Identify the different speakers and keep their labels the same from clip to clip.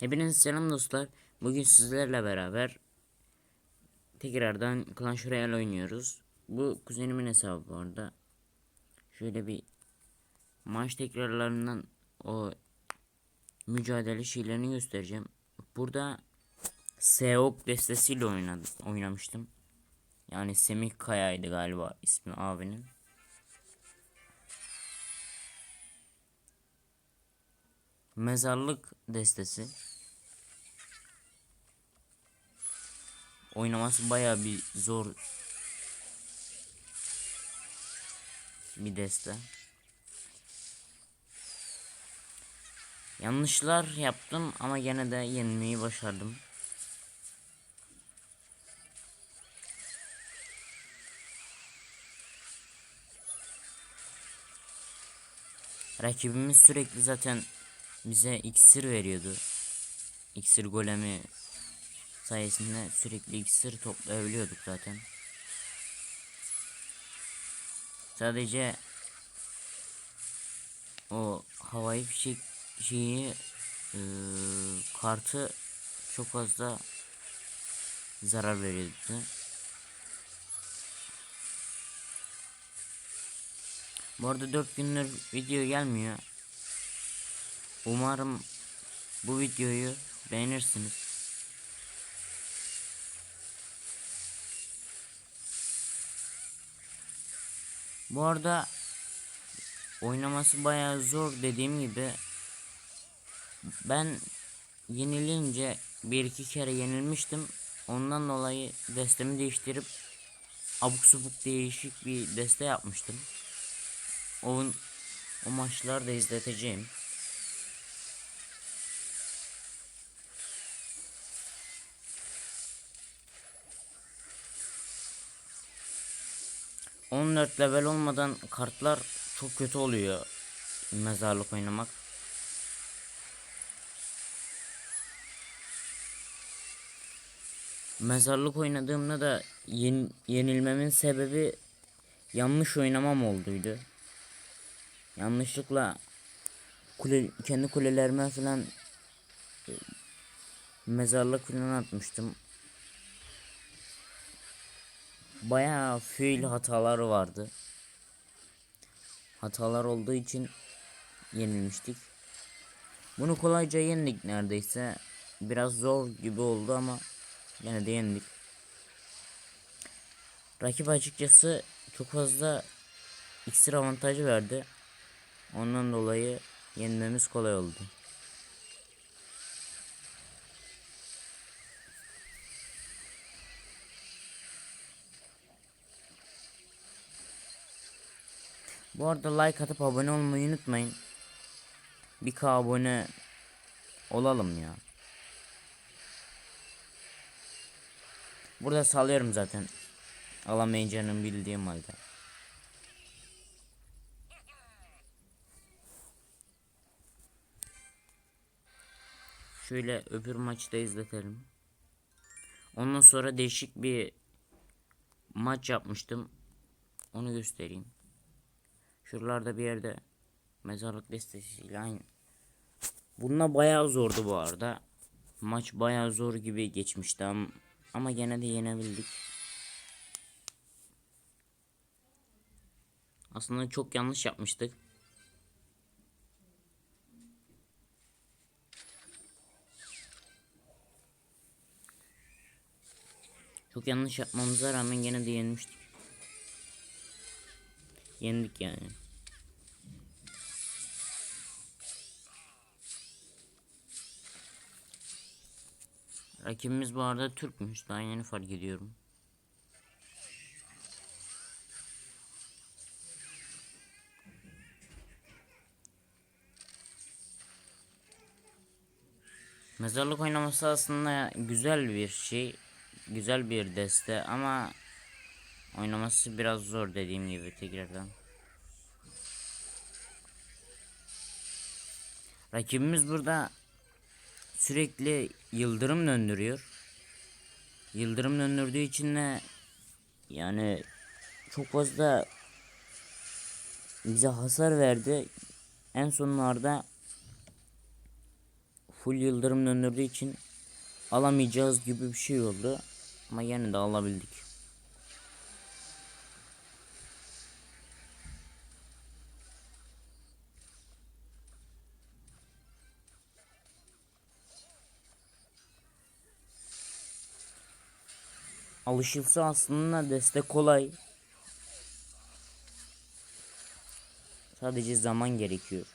Speaker 1: Hepinize selam dostlar. Bugün sizlerle beraber tekrardan Clash Royale oynuyoruz. Bu kuzenimin hesabı bu arada. Şöyle bir maç tekrarlarından o mücadele şeylerini göstereceğim. Burada Seok destesiyle oynadım, oynamıştım. Yani Semih Kaya'ydı galiba ismi abinin. Mezarlık destesi. Oynaması baya bir zor bir deste. Yanlışlar yaptım ama gene de yenmeyi başardım. Rakibimiz sürekli zaten bize iksir veriyordu. İksir golemi sayesinde sürekli iksir toplayabiliyorduk zaten. Sadece o havai fişek şeyi eee, kartı çok fazla zarar veriyordu. Bu arada 4 gündür video gelmiyor. Umarım bu videoyu beğenirsiniz. Bu arada oynaması bayağı zor dediğim gibi ben yenilince bir iki kere yenilmiştim. Ondan dolayı destemi değiştirip abuk subuk değişik bir deste yapmıştım. O, o maçları da izleteceğim. ...14 level olmadan kartlar çok kötü oluyor mezarlık oynamak. Mezarlık oynadığımda da yen- yenilmemin sebebi yanlış oynamam olduydu. Yanlışlıkla kule, kendi kulelerime falan e, mezarlık falan atmıştım. Bayağı fiil hataları vardı. Hatalar olduğu için yenilmiştik. Bunu kolayca yendik neredeyse. Biraz zor gibi oldu ama yine de yendik. Rakip açıkçası çok fazla iksir avantajı verdi. Ondan dolayı yenmemiz kolay oldu. Bu arada like atıp abone olmayı unutmayın. Bir k abone olalım ya. Burada salıyorum zaten. Alamayacağını bildiğim halde. Şöyle öbür maçı da izletelim. Ondan sonra değişik bir maç yapmıştım. Onu göstereyim. Şuralarda bir yerde mezarlık destesiyle aynı. Bununla bayağı zordu bu arada. Maç bayağı zor gibi geçmişti ama, ama gene de yenebildik. Aslında çok yanlış yapmıştık. Çok yanlış yapmamıza rağmen gene de yenmiştik. Yendik yani. Rakibimiz bu arada Türkmüş. Daha yeni fark ediyorum. Mezarlık oynaması aslında güzel bir şey. Güzel bir deste ama oynaması biraz zor dediğim gibi tekrardan. Rakibimiz burada sürekli yıldırım döndürüyor. Yıldırım döndürdüğü için de yani çok fazla bize hasar verdi. En sonlarda full yıldırım döndürdüğü için alamayacağız gibi bir şey oldu. Ama yine de alabildik. Alışılsa aslında destek kolay. Sadece zaman gerekiyor.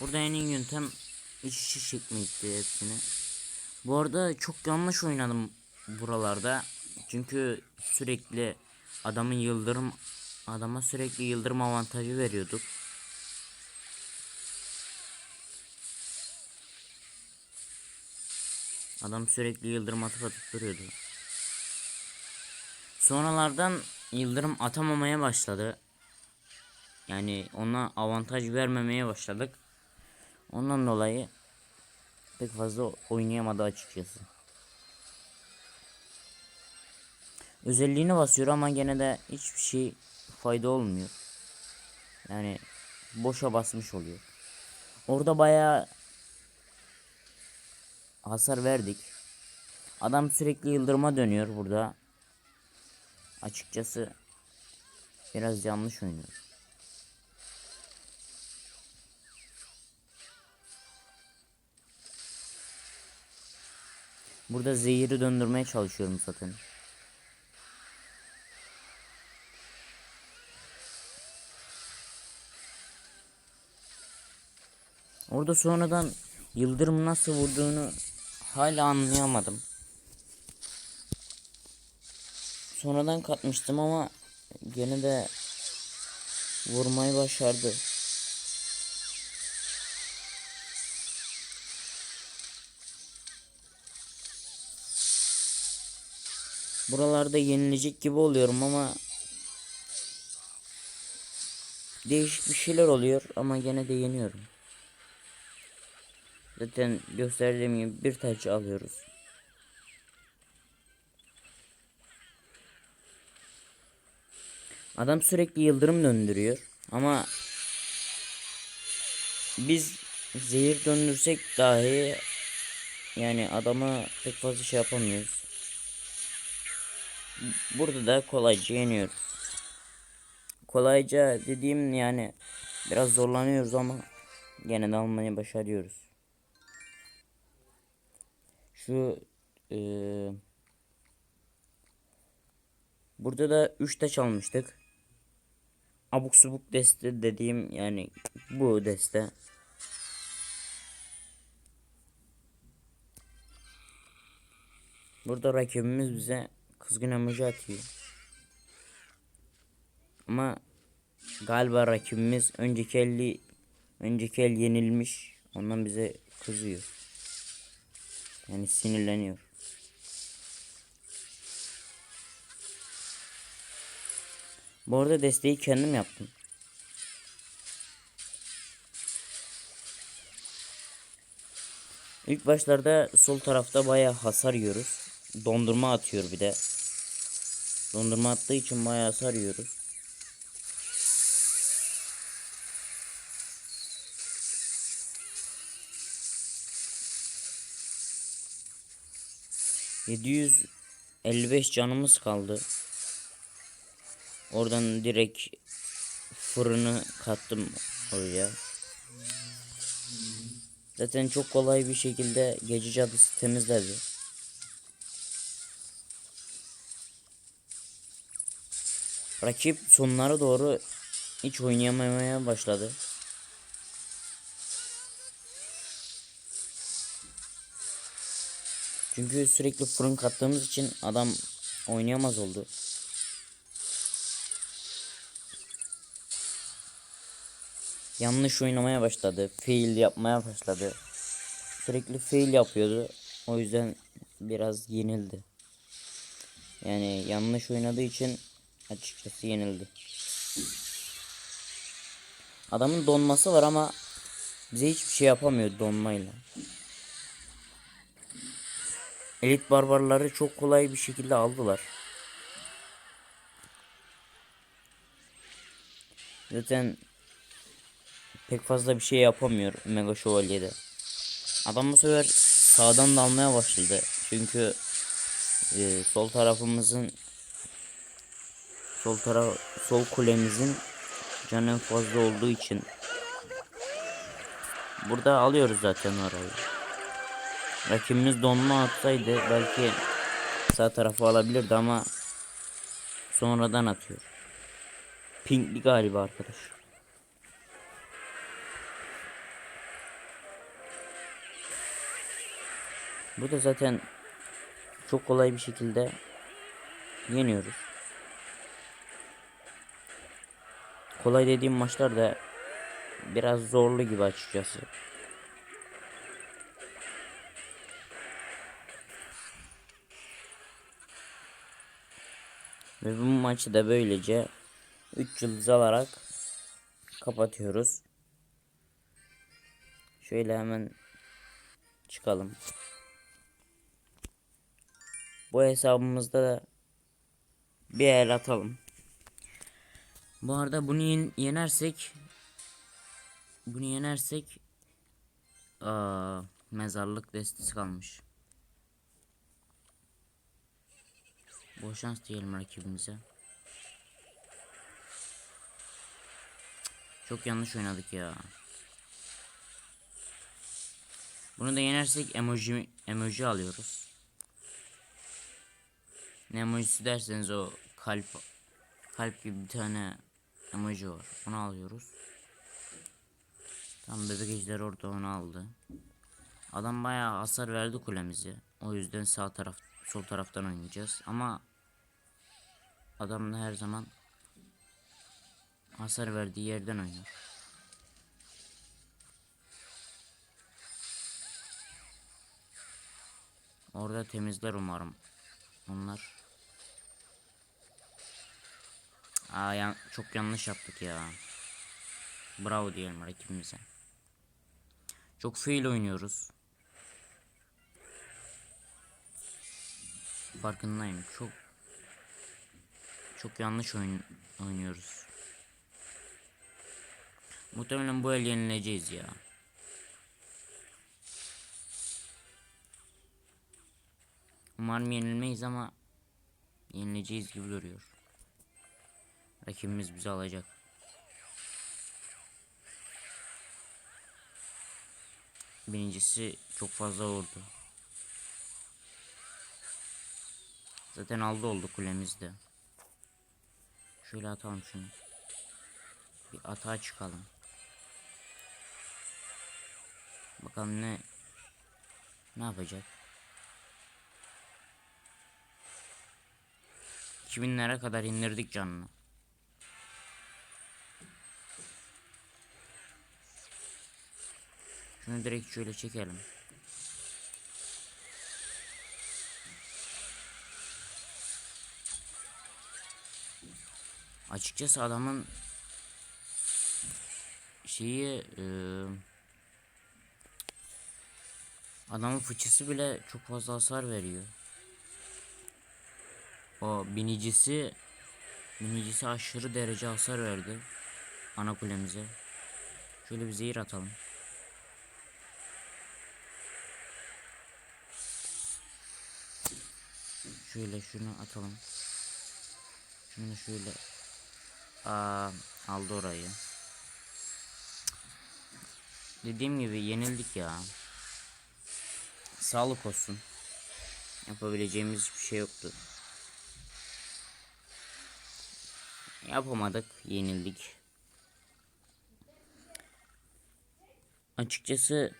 Speaker 1: Burada en iyi yöntem iç içe çekmekti hepsini. Bu arada çok yanlış oynadım buralarda. Çünkü sürekli adamın yıldırım adama sürekli yıldırım avantajı veriyorduk. Adam sürekli yıldırım atıp atıp duruyordu. Sonralardan yıldırım atamamaya başladı. Yani ona avantaj vermemeye başladık. Ondan dolayı pek fazla oynayamadı açıkçası. Özelliğine basıyor ama gene de hiçbir şey fayda olmuyor. Yani boşa basmış oluyor. Orada bayağı hasar verdik. Adam sürekli yıldırıma dönüyor burada. Açıkçası biraz yanlış oynuyor. Burada zehiri döndürmeye çalışıyorum zaten. Orada sonradan yıldırım nasıl vurduğunu hala anlayamadım. Sonradan katmıştım ama gene de vurmayı başardı. Buralarda yenilecek gibi oluyorum ama değişik bir şeyler oluyor ama gene de yeniyorum. Zaten gösterdiğim gibi bir taç alıyoruz. Adam sürekli yıldırım döndürüyor ama biz zehir döndürsek dahi yani adama pek fazla şey yapamıyoruz. Burada da kolayca yeniyoruz. Kolayca dediğim yani biraz zorlanıyoruz ama gene de almayı başarıyoruz. Şu eee burada da 3 taş almıştık. Abuk subuk deste dediğim yani bu deste. Burada rakibimiz bize kızgın emoji atıyor. Ama galiba rakibimiz önceki elli önceki el yenilmiş. Ondan bize kızıyor. Yani sinirleniyor. Bu arada desteği kendim yaptım. İlk başlarda sol tarafta bayağı hasar yiyoruz. Dondurma atıyor bir de. Dondurma attığı için bayağı hasar yiyoruz. ...755 canımız kaldı. Oradan direkt fırını kattım oraya. Zaten çok kolay bir şekilde gece cadısı temizledi. Rakip sonlara doğru hiç oynayamamaya başladı. Çünkü sürekli fırın kattığımız için adam oynayamaz oldu. Yanlış oynamaya başladı. Fail yapmaya başladı. Sürekli fail yapıyordu. O yüzden biraz yenildi. Yani yanlış oynadığı için açıkçası yenildi. Adamın donması var ama bize hiçbir şey yapamıyor donmayla. Elit barbarları çok kolay bir şekilde aldılar. Zaten pek fazla bir şey yapamıyor Mega Şövalye'de. Adam bu sefer sağdan dalmaya başladı. Çünkü e, sol tarafımızın sol taraf sol kulemizin canı fazla olduğu için burada alıyoruz zaten orayı. Rakibimiz donma atsaydı belki sağ tarafı alabilirdi ama sonradan atıyor. Pinkli galiba arkadaş. Bu da zaten çok kolay bir şekilde yeniyoruz. Kolay dediğim maçlar da biraz zorlu gibi açıkçası. Ve bu maçı da böylece 3 yıldız alarak kapatıyoruz. Şöyle hemen çıkalım. Bu hesabımızda da bir el atalım. Bu arada bunu yen- yenersek bunu yenersek aa, mezarlık destesi kalmış. Bol şans diyelim rakibimize. Çok yanlış oynadık ya. Bunu da yenersek emoji emoji alıyoruz. Ne emojisi derseniz o kalp kalp gibi bir tane emoji var. Onu alıyoruz. Tam bebek ejder orada onu aldı. Adam bayağı hasar verdi kulemizi. O yüzden sağ taraf sol taraftan oynayacağız. Ama adam da her zaman hasar verdiği yerden oynuyor. Orada temizler umarım. Onlar. Aa yan- çok yanlış yaptık ya. Bravo diyelim rakibimize. Çok fail oynuyoruz. Farkındayım. Çok çok yanlış oyun oynuyoruz. Muhtemelen bu el yenileceğiz ya. Umarım yenilmeyiz ama yenileceğiz gibi duruyor. Rakibimiz bizi alacak. Birincisi çok fazla vurdu. Zaten aldı oldu kulemizde. Şöyle atalım şunu. Bir atağa çıkalım. Bakalım ne ne yapacak? 2000'lere kadar indirdik canını. Şunu direkt şöyle çekelim. Açıkçası adamın şeyi e, adamın fıçısı bile çok fazla hasar veriyor. O binicisi binicisi aşırı derece hasar verdi ana kulemize. Şöyle bir zehir atalım. Şöyle şunu atalım. Şunu şöyle Aa, aldı orayı. Dediğim gibi yenildik ya. Sağlık olsun. Yapabileceğimiz hiçbir şey yoktu. Yapamadık, yenildik. Açıkçası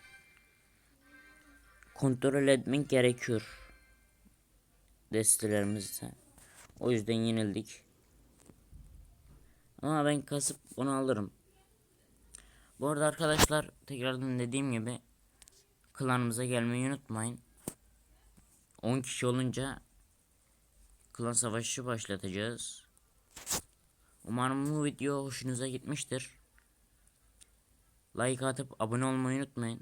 Speaker 1: kontrol etmek gerekiyor destelerimizi. O yüzden yenildik. Ama ben kasıp onu alırım. Bu arada arkadaşlar tekrardan dediğim gibi klanımıza gelmeyi unutmayın. 10 kişi olunca klan savaşı başlatacağız. Umarım bu video hoşunuza gitmiştir. Like atıp abone olmayı unutmayın.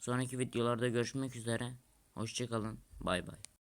Speaker 1: Sonraki videolarda görüşmek üzere. Hoşçakalın. Bay bay.